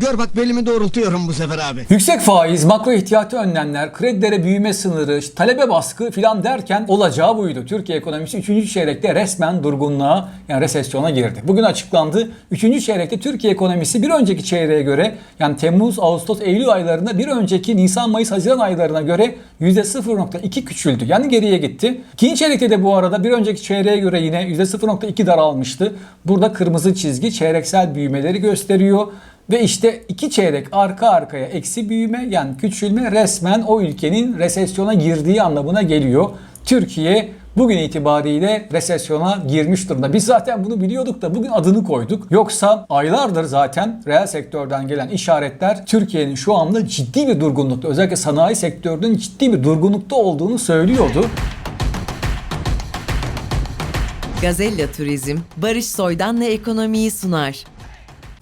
Gör bak belimi doğrultuyorum bu sefer abi. Yüksek faiz, makro ihtiyati önlemler, kredilere büyüme sınırı, talebe baskı filan derken olacağı buydu. Türkiye ekonomisi 3. çeyrekte resmen durgunluğa yani resesyona girdi. Bugün açıklandı. 3. çeyrekte Türkiye ekonomisi bir önceki çeyreğe göre yani Temmuz, Ağustos, Eylül aylarında bir önceki Nisan, Mayıs, Haziran aylarına göre %0.2 küçüldü. Yani geriye gitti. İkinci çeyrekte de bu arada bir önceki çeyreğe göre yine %0.2 daralmıştı. Burada kırmızı çizgi çeyreksel büyümeleri gösteriyor. Ve işte iki çeyrek arka arkaya eksi büyüme yani küçülme resmen o ülkenin resesyona girdiği anlamına geliyor. Türkiye bugün itibariyle resesyona girmiş durumda. Biz zaten bunu biliyorduk da bugün adını koyduk. Yoksa aylardır zaten reel sektörden gelen işaretler Türkiye'nin şu anda ciddi bir durgunlukta özellikle sanayi sektörünün ciddi bir durgunlukta olduğunu söylüyordu. Gazella Turizm, Barış Soydan'la ekonomiyi sunar.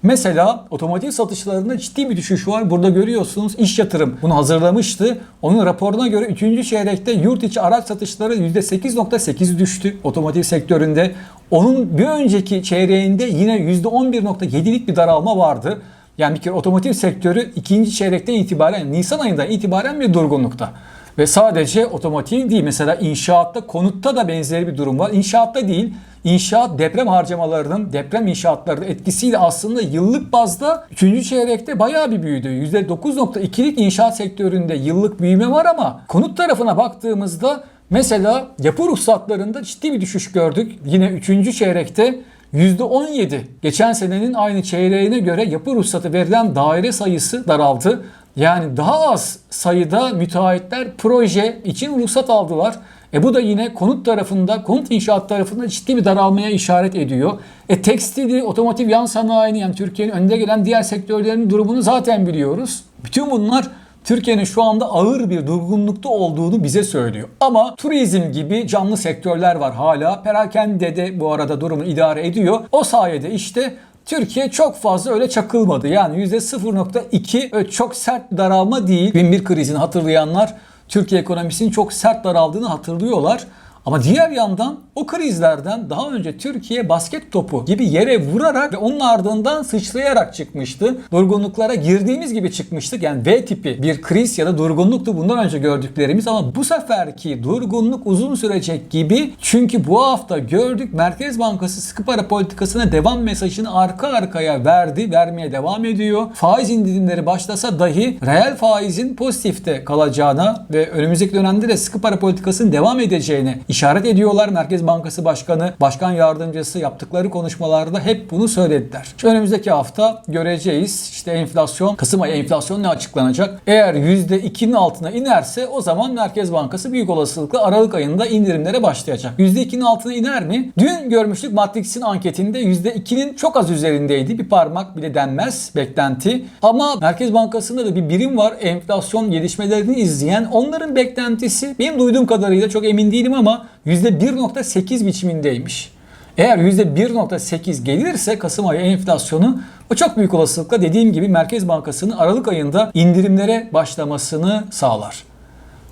Mesela otomotiv satışlarında ciddi bir düşüş var. Burada görüyorsunuz iş yatırım bunu hazırlamıştı. Onun raporuna göre 3. çeyrekte yurt içi araç satışları %8.8 düştü otomotiv sektöründe. Onun bir önceki çeyreğinde yine %11.7'lik bir daralma vardı. Yani bir kere otomotiv sektörü ikinci çeyrekten itibaren Nisan ayından itibaren bir durgunlukta. Ve sadece otomotiv değil mesela inşaatta konutta da benzeri bir durum var. İnşaatta değil İnşaat deprem harcamalarının deprem inşaatlarının etkisiyle aslında yıllık bazda 3. çeyrekte bayağı bir büyüdü. %9.2'lik inşaat sektöründe yıllık büyüme var ama konut tarafına baktığımızda mesela yapı ruhsatlarında ciddi bir düşüş gördük. Yine 3. çeyrekte %17. Geçen senenin aynı çeyreğine göre yapı ruhsatı verilen daire sayısı daraldı. Yani daha az sayıda müteahhitler proje için ruhsat aldılar. E bu da yine konut tarafında, konut inşaat tarafında ciddi bir daralmaya işaret ediyor. E tekstili, otomotiv yan sanayini yani Türkiye'nin önde gelen diğer sektörlerin durumunu zaten biliyoruz. Bütün bunlar Türkiye'nin şu anda ağır bir durgunlukta olduğunu bize söylüyor. Ama turizm gibi canlı sektörler var hala. Perakende de bu arada durumu idare ediyor. O sayede işte Türkiye çok fazla öyle çakılmadı. Yani %0.2 öyle çok sert daralma değil. 2001 krizini hatırlayanlar Türkiye ekonomisinin çok sert daraldığını hatırlıyorlar. Ama diğer yandan o krizlerden daha önce Türkiye basket topu gibi yere vurarak ve onun ardından sıçrayarak çıkmıştı. Durgunluklara girdiğimiz gibi çıkmıştık. Yani V tipi bir kriz ya da durgunluktu bundan önce gördüklerimiz ama bu seferki durgunluk uzun sürecek gibi. Çünkü bu hafta gördük Merkez Bankası sıkı para politikasına devam mesajını arka arkaya verdi. Vermeye devam ediyor. Faiz indirimleri başlasa dahi reel faizin pozitifte kalacağına ve önümüzdeki dönemde de sıkı para politikasının devam edeceğine işaret ediyorlar. Merkez Bankası Başkanı, Başkan Yardımcısı yaptıkları konuşmalarda hep bunu söylediler. Şu önümüzdeki hafta göreceğiz. İşte enflasyon, Kasım ayı enflasyon ne açıklanacak? Eğer %2'nin altına inerse o zaman Merkez Bankası büyük olasılıkla Aralık ayında indirimlere başlayacak. %2'nin altına iner mi? Dün görmüştük Matrix'in anketinde %2'nin çok az üzerindeydi. Bir parmak bile denmez beklenti. Ama Merkez Bankası'nda da bir birim var. Enflasyon gelişmelerini izleyen. Onların beklentisi benim duyduğum kadarıyla çok emin değilim ama %1.8 biçimindeymiş. Eğer %1.8 gelirse Kasım ayı enflasyonu o çok büyük olasılıkla dediğim gibi Merkez Bankası'nın Aralık ayında indirimlere başlamasını sağlar.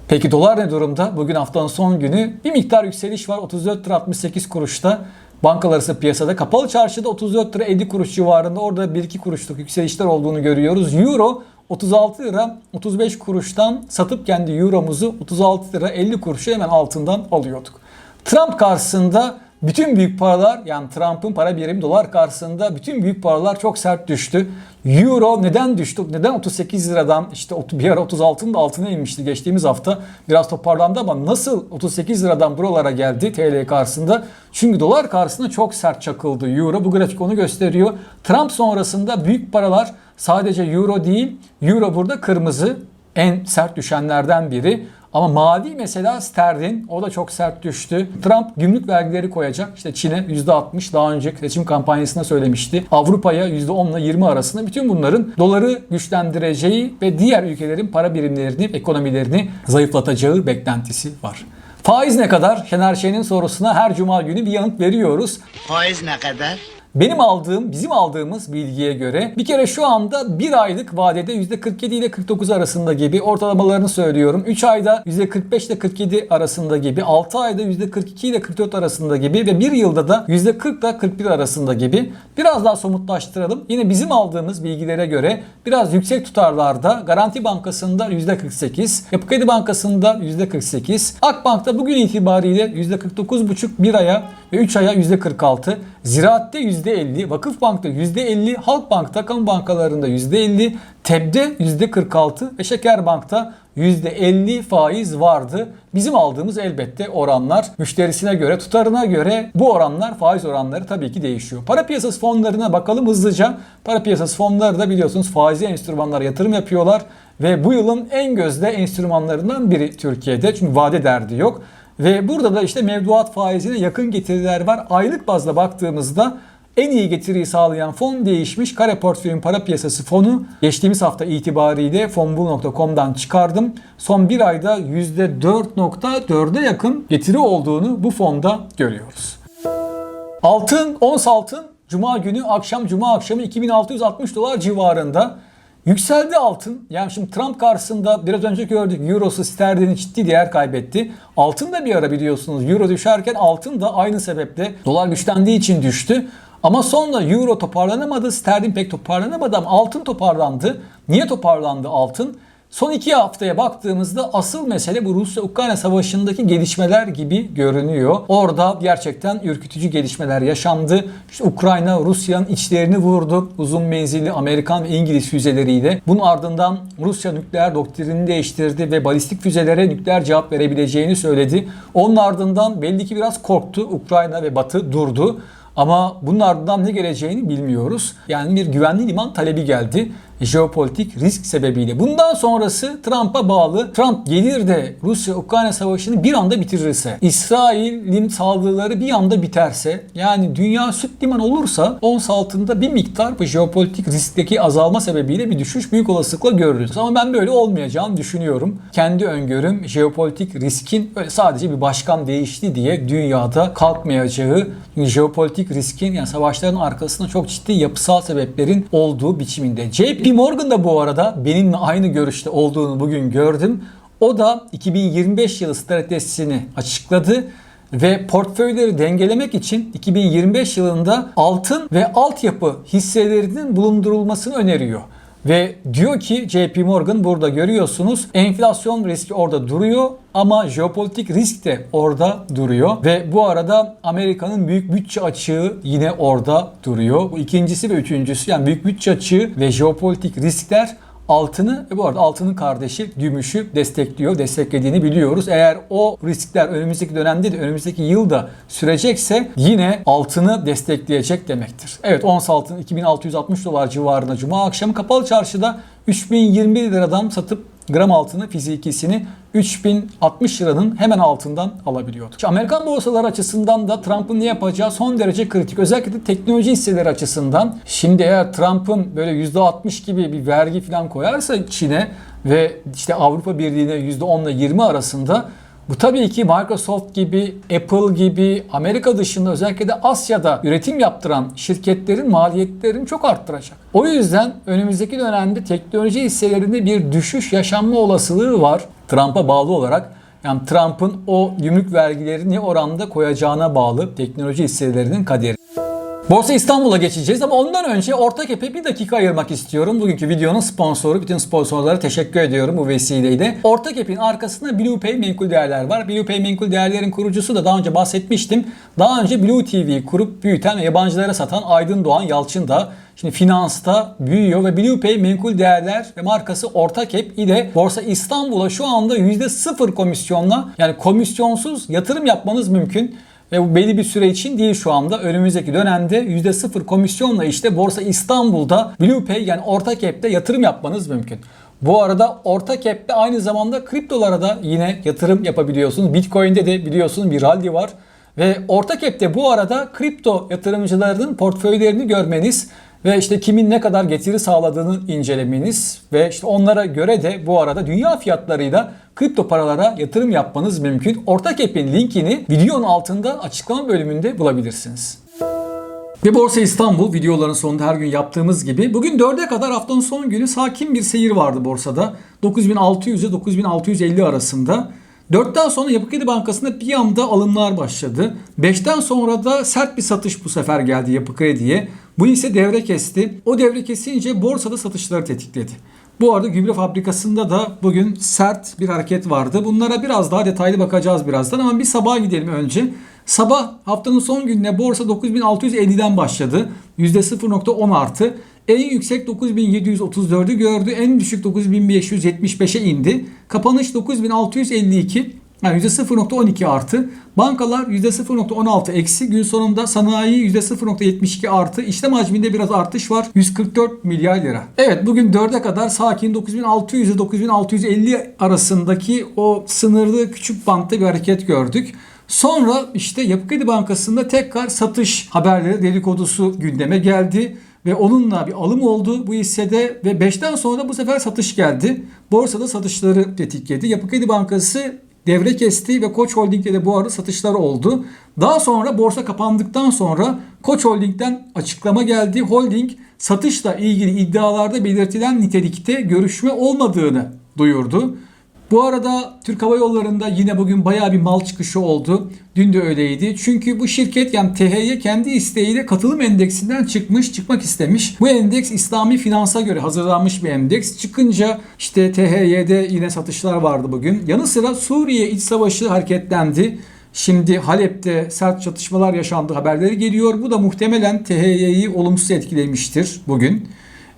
Peki dolar ne durumda? Bugün haftanın son günü bir miktar yükseliş var. 34 lira 68 kuruşta. Bankalar piyasada kapalı çarşıda 34 lira 50 kuruş civarında orada 1-2 kuruşluk yükselişler olduğunu görüyoruz. Euro 36 lira 35 kuruştan satıp kendi euromuzu 36 lira 50 kuruşa hemen altından alıyorduk. Trump karşısında bütün büyük paralar yani Trump'ın para birimi dolar karşısında bütün büyük paralar çok sert düştü. Euro neden düştü? Neden 38 liradan işte bir ara 36'ın da altına inmişti geçtiğimiz hafta. Biraz toparlandı ama nasıl 38 liradan buralara geldi TL karşısında? Çünkü dolar karşısında çok sert çakıldı Euro. Bu grafik onu gösteriyor. Trump sonrasında büyük paralar sadece Euro değil. Euro burada kırmızı en sert düşenlerden biri. Ama mavi mesela sterlin o da çok sert düştü. Trump gümrük vergileri koyacak. İşte Çin'e %60 daha önceki seçim kampanyasında söylemişti. Avrupa'ya %10 ile 20 arasında bütün bunların doları güçlendireceği ve diğer ülkelerin para birimlerini, ekonomilerini zayıflatacağı beklentisi var. Faiz ne kadar? Şener Şen'in sorusuna her cuma günü bir yanıt veriyoruz. Faiz ne kadar? Benim aldığım, bizim aldığımız bilgiye göre bir kere şu anda bir aylık vadede %47 ile 49 arasında gibi ortalamalarını söylüyorum. 3 ayda %45 ile 47 arasında gibi, 6 ayda %42 ile 44 arasında gibi ve 1 yılda da %40 ile 41 arasında gibi. Biraz daha somutlaştıralım. Yine bizim aldığımız bilgilere göre biraz yüksek tutarlarda Garanti Bankası'nda %48, Yapı Kredi Bankası'nda %48, Akbank'ta bugün itibariyle %49,5 bir aya ve 3 aya %46, Ziraat'te %50, Vakıfbank'ta %50, Halkbank'ta, kamu bankalarında %50, TEB'de %46 ve Şekerbank'ta %50 faiz vardı. Bizim aldığımız elbette oranlar müşterisine göre, tutarına göre bu oranlar, faiz oranları tabii ki değişiyor. Para piyasası fonlarına bakalım hızlıca. Para piyasası fonları da biliyorsunuz faizli enstrümanlara yatırım yapıyorlar ve bu yılın en gözde enstrümanlarından biri Türkiye'de. Çünkü vade derdi yok. Ve burada da işte mevduat faizine yakın getiriler var. Aylık bazda baktığımızda en iyi getiriyi sağlayan fon değişmiş. Kare portföyün para piyasası fonu geçtiğimiz hafta itibariyle fonbul.com'dan çıkardım. Son bir ayda %4.4'e yakın getiri olduğunu bu fonda görüyoruz. Altın, ons altın Cuma günü akşam Cuma akşamı 2660 dolar civarında. Yükseldi altın. Yani şimdi Trump karşısında biraz önce gördük Euro'su sterlini ciddi değer kaybetti. Altın da bir ara biliyorsunuz Euro düşerken altın da aynı sebeple dolar güçlendiği için düştü. Ama sonra Euro toparlanamadı, sterlin pek toparlanamadı ama altın toparlandı. Niye toparlandı altın? Son iki haftaya baktığımızda asıl mesele bu Rusya-Ukrayna savaşındaki gelişmeler gibi görünüyor. Orada gerçekten ürkütücü gelişmeler yaşandı. İşte Ukrayna Rusya'nın içlerini vurdu uzun menzilli Amerikan ve İngiliz füzeleriyle. Bunun ardından Rusya nükleer doktrinini değiştirdi ve balistik füzelere nükleer cevap verebileceğini söyledi. Onun ardından belli ki biraz korktu. Ukrayna ve Batı durdu. Ama bunun ardından ne geleceğini bilmiyoruz. Yani bir güvenli liman talebi geldi jeopolitik risk sebebiyle. Bundan sonrası Trump'a bağlı. Trump gelir de Rusya-Ukrayna savaşını bir anda bitirirse, İsrail'in saldırıları bir anda biterse, yani dünya süt liman olursa ons altında bir miktar bu jeopolitik riskteki azalma sebebiyle bir düşüş büyük olasılıkla görürüz. Ama ben böyle olmayacağını düşünüyorum. Kendi öngörüm jeopolitik riskin öyle sadece bir başkan değişti diye dünyada kalkmayacağı, jeopolitik riskin yani savaşların arkasında çok ciddi yapısal sebeplerin olduğu biçiminde. JP Morgan da bu arada benimle aynı görüşte olduğunu bugün gördüm. O da 2025 yılı stratejisini açıkladı ve portföyleri dengelemek için 2025 yılında altın ve altyapı hisselerinin bulundurulmasını öneriyor. Ve diyor ki JP Morgan burada görüyorsunuz enflasyon riski orada duruyor ama jeopolitik risk de orada duruyor. Ve bu arada Amerika'nın büyük bütçe açığı yine orada duruyor. Bu ikincisi ve üçüncüsü yani büyük bütçe açığı ve jeopolitik riskler altını ve bu arada altının kardeşi gümüşü destekliyor, desteklediğini biliyoruz. Eğer o riskler önümüzdeki dönemde de önümüzdeki yılda sürecekse yine altını destekleyecek demektir. Evet ons altın 2660 dolar civarında cuma akşamı kapalı çarşıda 3020 liradan satıp gram altını fizikisini 3060 liranın hemen altından alabiliyordu. Amerikan borsaları açısından da Trump'ın ne yapacağı son derece kritik. Özellikle de teknoloji hisseleri açısından. Şimdi eğer Trump'ın böyle %60 gibi bir vergi falan koyarsa Çin'e ve işte Avrupa Birliği'ne %10 ile 20 arasında bu tabii ki Microsoft gibi, Apple gibi Amerika dışında özellikle de Asya'da üretim yaptıran şirketlerin maliyetlerini çok arttıracak. O yüzden önümüzdeki dönemde teknoloji hisselerinde bir düşüş yaşanma olasılığı var. Trump'a bağlı olarak. Yani Trump'ın o gümrük vergileri ne oranda koyacağına bağlı teknoloji hisselerinin kaderi. Borsa İstanbul'a geçeceğiz ama ondan önce Ortakep'e bir dakika ayırmak istiyorum. Bugünkü videonun sponsoru, bütün sponsorlara teşekkür ediyorum bu vesileyle. Ortakep'in arkasında BluePay Menkul Değerler var. BluePay Menkul Değerler'in kurucusu da daha önce bahsetmiştim. Daha önce Blue TV kurup büyüten ve yabancılara satan Aydın Doğan Yalçın da Şimdi finansta büyüyor ve BluePay Menkul Değerler ve markası Ortakep ile Borsa İstanbul'a şu anda %0 komisyonla yani komisyonsuz yatırım yapmanız mümkün. Ve bu belli bir süre için değil şu anda. Önümüzdeki dönemde %0 komisyonla işte Borsa İstanbul'da BluePay yani ortak app'te yatırım yapmanız mümkün. Bu arada ortak app'te aynı zamanda kriptolara da yine yatırım yapabiliyorsunuz. Bitcoin'de de biliyorsunuz bir rally var. Ve ortak app'te bu arada kripto yatırımcılarının portföylerini görmeniz ve işte kimin ne kadar getiri sağladığını incelemeniz ve işte onlara göre de bu arada dünya fiyatlarıyla kripto paralara yatırım yapmanız mümkün. Ortak app'in linkini videonun altında açıklama bölümünde bulabilirsiniz. Ve Borsa İstanbul videoların sonunda her gün yaptığımız gibi bugün 4'e kadar haftanın son günü sakin bir seyir vardı borsada. 9600 ile 9650 arasında. 4'ten sonra Yapı Kredi Bankası'nda bir anda alımlar başladı. 5'ten sonra da sert bir satış bu sefer geldi Yapı Kredi'ye. Bu ise devre kesti. O devre kesince borsada satışları tetikledi. Bu arada gübre fabrikasında da bugün sert bir hareket vardı. Bunlara biraz daha detaylı bakacağız birazdan ama bir sabaha gidelim önce. Sabah haftanın son gününe borsa 9650'den başladı. %0.10 artı. En yüksek 9734'ü gördü. En düşük 9575'e indi. Kapanış 9652. Yani %0.12 artı. Bankalar %0.16 eksi. Gün sonunda sanayi %0.72 artı. İşlem hacminde biraz artış var. 144 milyar lira. Evet bugün 4'e kadar sakin 9600 ile 9650 arasındaki o sınırlı küçük bantta bir hareket gördük. Sonra işte Yapı Kredi Bankası'nda tekrar satış haberleri dedikodusu gündeme geldi ve onunla bir alım oldu bu hissede ve 5'ten sonra bu sefer satış geldi. Borsada satışları tetikledi. Yapı Kredi Bankası devre kesti ve Koç Holding'de de bu arada satışlar oldu. Daha sonra borsa kapandıktan sonra Koç Holding'den açıklama geldi. Holding satışla ilgili iddialarda belirtilen nitelikte görüşme olmadığını duyurdu. Bu arada Türk Hava Yolları'nda yine bugün bayağı bir mal çıkışı oldu. Dün de öyleydi. Çünkü bu şirket yani THY kendi isteğiyle katılım endeksinden çıkmış, çıkmak istemiş. Bu endeks İslami finansa göre hazırlanmış bir endeks. Çıkınca işte THY'de yine satışlar vardı bugün. Yanı sıra Suriye iç savaşı hareketlendi. Şimdi Halep'te sert çatışmalar yaşandı haberleri geliyor. Bu da muhtemelen THY'yi olumsuz etkilemiştir bugün.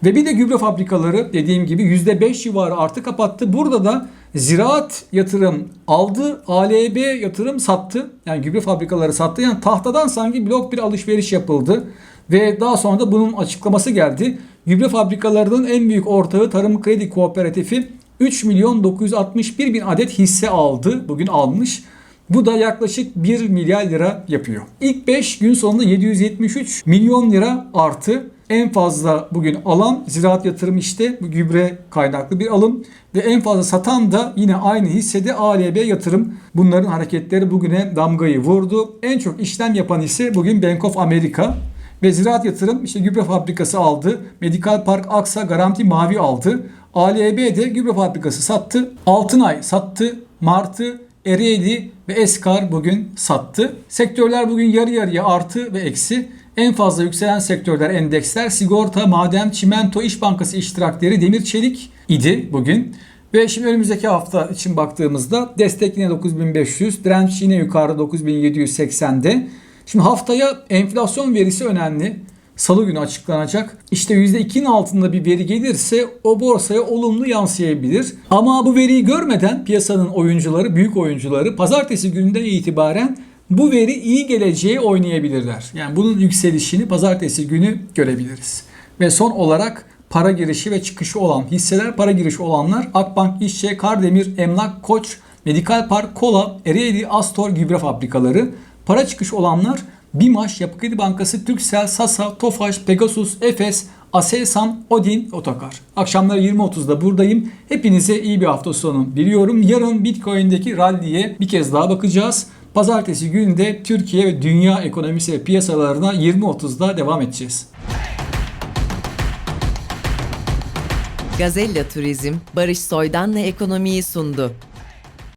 Ve bir de gübre fabrikaları dediğim gibi %5 civarı artı kapattı. Burada da ziraat yatırım aldı, ALB yatırım sattı. Yani gübre fabrikaları sattı. Yani tahtadan sanki blok bir alışveriş yapıldı. Ve daha sonra da bunun açıklaması geldi. Gübre fabrikalarının en büyük ortağı Tarım Kredi Kooperatifi 3 milyon 961 bin adet hisse aldı. Bugün almış. Bu da yaklaşık 1 milyar lira yapıyor. İlk 5 gün sonunda 773 milyon lira artı. En fazla bugün alan ziraat yatırım işte bu gübre kaynaklı bir alım ve en fazla satan da yine aynı hissede ALB yatırım. Bunların hareketleri bugüne damgayı vurdu. En çok işlem yapan ise bugün Bank of America ve ziraat yatırım işte gübre fabrikası aldı. Medikal Park Aksa Garanti Mavi aldı. ALB de gübre fabrikası sattı. Altınay sattı. Martı Ereğli ve Eskar bugün sattı. Sektörler bugün yarı yarıya artı ve eksi. En fazla yükselen sektörler endeksler sigorta, maden, çimento, iş bankası iştirakleri, demir çelik idi bugün. Ve şimdi önümüzdeki hafta için baktığımızda destek yine 9500, direnç yine yukarıda 9780'de. Şimdi haftaya enflasyon verisi önemli. Salı günü açıklanacak. İşte %2'nin altında bir veri gelirse o borsaya olumlu yansıyabilir. Ama bu veriyi görmeden piyasanın oyuncuları, büyük oyuncuları pazartesi gününden itibaren bu veri iyi geleceği oynayabilirler. Yani bunun yükselişini pazartesi günü görebiliriz. Ve son olarak para girişi ve çıkışı olan hisseler, para girişi olanlar Akbank, İşçe, Kardemir, Emlak, Koç, Medikal Park, Kola, Ereğli, Astor gübre fabrikaları. Para çıkışı olanlar BİMAŞ, Yapı Kredi Bankası, Türksel, Sasa, Tofaş, Pegasus, Efes, Aselsan, Odin, Otokar. Akşamları 20.30'da buradayım. Hepinize iyi bir hafta sonu diliyorum. Yarın Bitcoin'deki rally'ye bir kez daha bakacağız. Pazartesi günü de Türkiye ve dünya ekonomisi ve piyasalarına 20.30'da devam edeceğiz. Gazella Turizm, Barış Soydan'la ekonomiyi sundu.